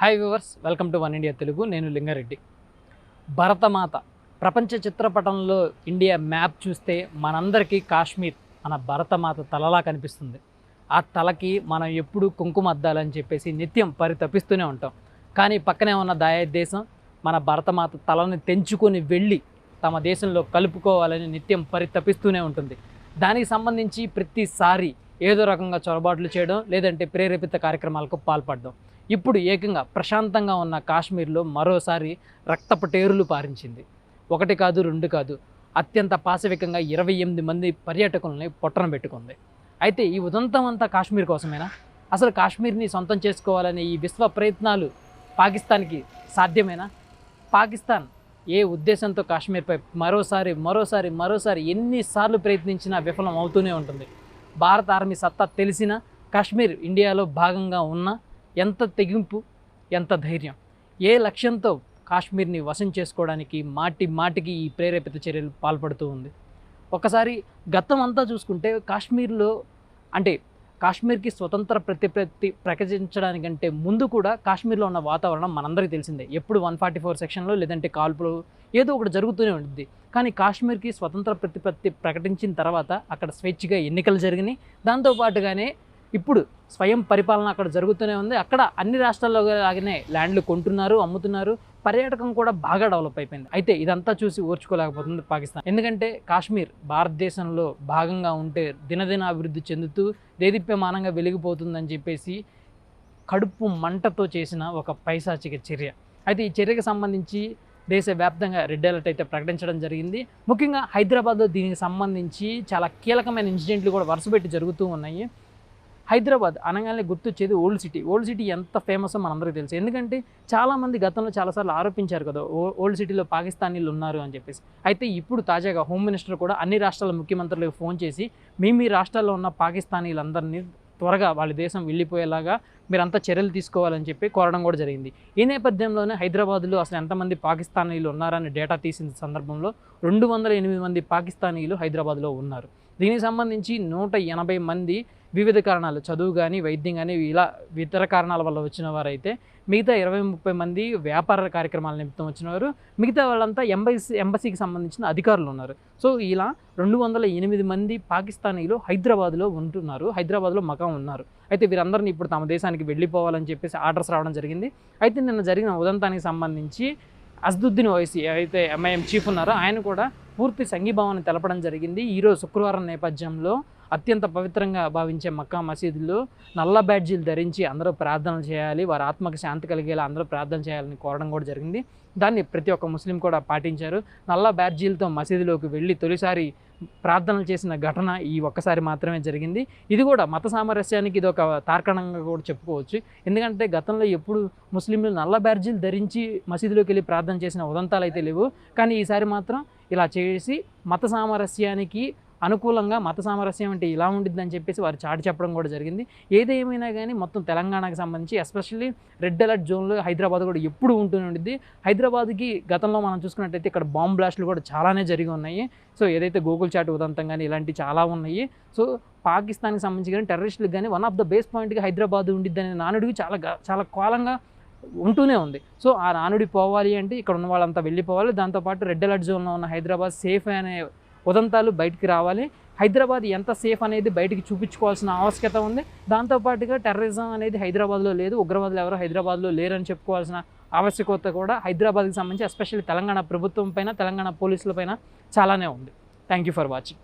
Hi viewers welcome to one India Telugu నేను లింగారెడ్డి. భరతమాత ప్రపంచ చిత్రపటంలో ఇండియా మ్యాప్ చూస్తే మనందరికీ కాశ్మీర్ మన భరతమాత తలలా కనిపిస్తుంది. ఆ తలకి మనం ఎప్పుడు కుంకుమ అద్దాలని చెప్పేసి నిత్యం పరితపిస్తూనే ఉంటాం. కానీ పక్కనే ఉన్న దాయా దేశం మన భరతమాత తలని తెంచుకొని వెళ్ళి తమ దేశంలో కలుపుకోవాలని నిత్యం పరితపిస్తూనే ఉంటుంది. దానికి సంబంధించి ప్రతిసారి ఏదో రకంగా చొరబాట్లు చేయడం లేదంటే ప్రేరేపిత కార్యక్రమాలకు పాల్పడడం. ఇప్పుడు ఏకంగా ప్రశాంతంగా ఉన్న కాశ్మీర్లో మరోసారి రక్తపు టేరులు పారించింది. ఒకటి కాదు రెండు కాదు అత్యంత పాశవికంగా ఇరవై ఎనిమిది మంది పర్యాటకులని పొట్టన పెట్టుకుంది. అయితే ఈ ఉదంతం అంతా కాశ్మీర్ కోసమేనా? అసలు కాశ్మీర్ని సొంతం చేసుకోవాలనే ఈ విశ్వ ప్రయత్నాలు పాకిస్తాన్కి సాధ్యమేనా? పాకిస్తాన్ ఏ ఉద్దేశంతో కాశ్మీర్పై మరోసారి మరోసారి మరోసారి ఎన్నిసార్లు ప్రయత్నించినా విఫలం అవుతూనే ఉంటుంది. భారత ఆర్మీ సత్తా తెలిసిన కాశ్మీర్ ఇండియాలో భాగంగా ఉన్న ఎంత తెగింపు ఎంత ధైర్యం ఏ లక్ష్యంతో కాశ్మీర్ని వశం చేసుకోవడానికి మాటి మాటికి ఈ ప్రేరేపిత చర్యలు పాల్పడుతూ ఉంది. ఒకసారి గతం అంతా చూసుకుంటే కాశ్మీర్లో అంటే కాశ్మీర్కి స్వతంత్ర ప్రతిపత్తి ప్రకటించడానికంటే ముందు కూడా కాశ్మీర్లో ఉన్న వాతావరణం మనందరికీ తెలిసిందే. ఎప్పుడు వన్ ఫార్టీ ఫోర్ సెక్షన్లో లేదంటే కాల్పులు ఏదో ఒకటి జరుగుతూనే ఉంటుంది కానీ కాశ్మీర్కి స్వతంత్ర ప్రతిపత్తి ప్రకటించిన తర్వాత అక్కడ స్వేచ్ఛగా ఎన్నికలు జరిగినాయి. దాంతోపాటుగానే ఇప్పుడు స్వయం పరిపాలన అక్కడ జరుగుతూనే ఉంది. అక్కడ అన్ని రాష్ట్రాల్లో లాగానే ల్యాండ్లు కొంటున్నారు అమ్ముతున్నారు. పర్యాటకం కూడా బాగా డెవలప్ అయిపోయింది. అయితే ఇదంతా చూసి ఓర్చుకోలేకపోతుంది పాకిస్తాన్. ఎందుకంటే కాశ్మీర్ భారతదేశంలో భాగంగా ఉంటే దినదిన అభివృద్ధి చెందుతూ దేదీప్యమానంగా వెలిగిపోతుందని చెప్పేసి కడుపు మంటతో చేసిన ఒక పైశాచిక చర్య. అయితే ఈ చర్యకు సంబంధించి దేశవ్యాప్తంగా రెడ్ అలర్ట్ అయితే ప్రకటించడం జరిగింది. ముఖ్యంగా హైదరాబాద్లో దీనికి సంబంధించి చాలా కీలకమైన ఇన్సిడెంట్లు కూడా వరుసపెట్టి జరుగుతూ ఉన్నాయి. హైదరాబాద్ అనగానే గుర్తొచ్చేది ఓల్డ్ సిటీ. ఓల్డ్ సిటీ ఎంత ఫేమస్ మనందరికీ తెలుసు. ఎందుకంటే చాలామంది గతంలో చాలాసార్లు ఆరోపించారు కదా ఓ- ఓల్డ్ సిటీలో పాకిస్తానీలు ఉన్నారు అని చెప్పేసి. అయితే ఇప్పుడు తాజాగా హోమ్ మినిస్టర్ కూడా అన్ని రాష్ట్రాల ముఖ్యమంత్రులకు ఫోన్ చేసి మీ మీ రాష్ట్రాల్లో ఉన్న పాకిస్తానీలందరినీ త్వరగా వాళ్ళ దేశం వెళ్ళిపోయేలాగా మీరంతా చర్యలు తీసుకోవాలని చెప్పి కోరడం కూడా జరిగింది. ఈ నేపథ్యంలోనే హైదరాబాద్లో అసలు ఎంతమంది పాకిస్తానీలు ఉన్నారని డేటా తీసిన సందర్భంలో రెండు వందల ఎనిమిది మంది పాకిస్తానీలు హైదరాబాద్లో ఉన్నారు. దీనికి సంబంధించి నూట ఎనభై మంది వివిధ కారణాలు చదువు కానీ వైద్యం కానీ ఇలా ఇతర కారణాల వల్ల వచ్చిన వారైతే మిగతా ఇరవై ముప్పై మంది వ్యాపార కార్యక్రమాల నిమిత్తం వచ్చినవారు మిగతా వాళ్ళంతా ఎంబసీ ఎంబసీకి సంబంధించిన అధికారులు ఉన్నారు. సో ఇలా రెండు వందల ఎనిమిది మంది పాకిస్తానీలు హైదరాబాద్లో ఉంటున్నారు హైదరాబాద్లో మకాం ఉన్నారు. అయితే వీరందరినీ ఇప్పుడు తమ దేశానికి వెళ్ళిపోవాలని చెప్పేసి ఆర్డర్స్ రావడం జరిగింది. అయితే నిన్న జరిగిన ఉదంతానికి సంబంధించి అస్దుద్దీన్ వైసీ అయితే ఎంఐఎం చీఫ్ ఉన్నారో ఆయన కూడా పూర్తి సంఘీభావాన్ని తెలపడం జరిగింది. ఈరోజు శుక్రవారం నేపథ్యంలో అత్యంత పవిత్రంగా భావించే మక్కా మసీదులో నల్ల బ్యాడ్జీలు ధరించి అందరూ ప్రార్థనలు చేయాలి వారి ఆత్మకు శాంతి కలిగేలా అందరూ ప్రార్థన చేయాలని కోరడం కూడా జరిగింది. దాన్ని ప్రతి ఒక్క ముస్లిం కూడా పాటించారు. నల్ల బ్యాడ్జీలతో మసీదులోకి వెళ్ళి తొలిసారి ప్రార్థనలు చేసిన ఘటన ఈ ఒక్కసారి మాత్రమే జరిగింది. ఇది కూడా మత సామరస్యానికి ఇది ఒక తార్కణంగా కూడా చెప్పుకోవచ్చు. ఎందుకంటే గతంలో ఎప్పుడు ముస్లింలు నల్ల బ్యాడ్జీలు ధరించి మసీదులోకి వెళ్ళి ప్రార్థన చేసిన ఉదంతాలు అయితే లేవు. కానీ ఈసారి మాత్రం ఇలా చేసి మత సామరస్యానికి అనుకూలంగా మత సామరస్యం అంటే ఇలా ఉండిద్దని చెప్పేసి వారు చాటి చెప్పడం కూడా జరిగింది. ఏదేమైనా కానీ మొత్తం తెలంగాణకు సంబంధించి ఎస్పెషల్లీ రెడ్ అలర్ట్ జోన్లో హైదరాబాద్ కూడా ఎప్పుడు ఉంటూనే ఉండిద్ది. హైదరాబాద్కి గతంలో మనం చూసుకున్నట్టయితే ఇక్కడ బాంబ్ బ్లాస్ట్లు కూడా చాలానే జరిగి ఉన్నాయి. సో ఏదైతే గూగుల్ చాట్ ఉదంతం కానీ ఇలాంటివి చాలా ఉన్నాయి. సో పాకిస్తాన్కి సంబంధించి కానీ టెర్రరిస్టులకు కానీ వన్ ఆఫ్ ద బేస్ పాయింట్గా హైదరాబాద్ ఉండిద్ది అనే నానుడికి చాలా చాలా కాలంగా ఉంటూనే ఉంది. సో ఆ రానుడి పోవాలి అంటే ఇక్కడ ఉన్న వాళ్ళంతా వెళ్ళిపోవాలి. దాంతోపాటు రెడ్ అలర్ట్ జోన్లో ఉన్న హైదరాబాద్ సేఫ్ అనే ఉదంతాలు బయటికి రావాలి. హైదరాబాద్ ఎంత సేఫ్ అనేది బయటికి చూపించుకోవాల్సిన ఆవశ్యకత ఉంది. దాంతోపాటుగా టెర్రరిజం అనేది హైదరాబాద్లో లేదు. ఉగ్రవాదులు ఎవరు హైదరాబాద్లో లేరని చెప్పుకోవాల్సిన ఆవశ్యకత కూడా హైదరాబాద్కి సంబంధించి ఎస్పెషల్లీ తెలంగాణ ప్రభుత్వం పైన తెలంగాణ పోలీసుల పైన చాలానే ఉంది. Thank you for watching.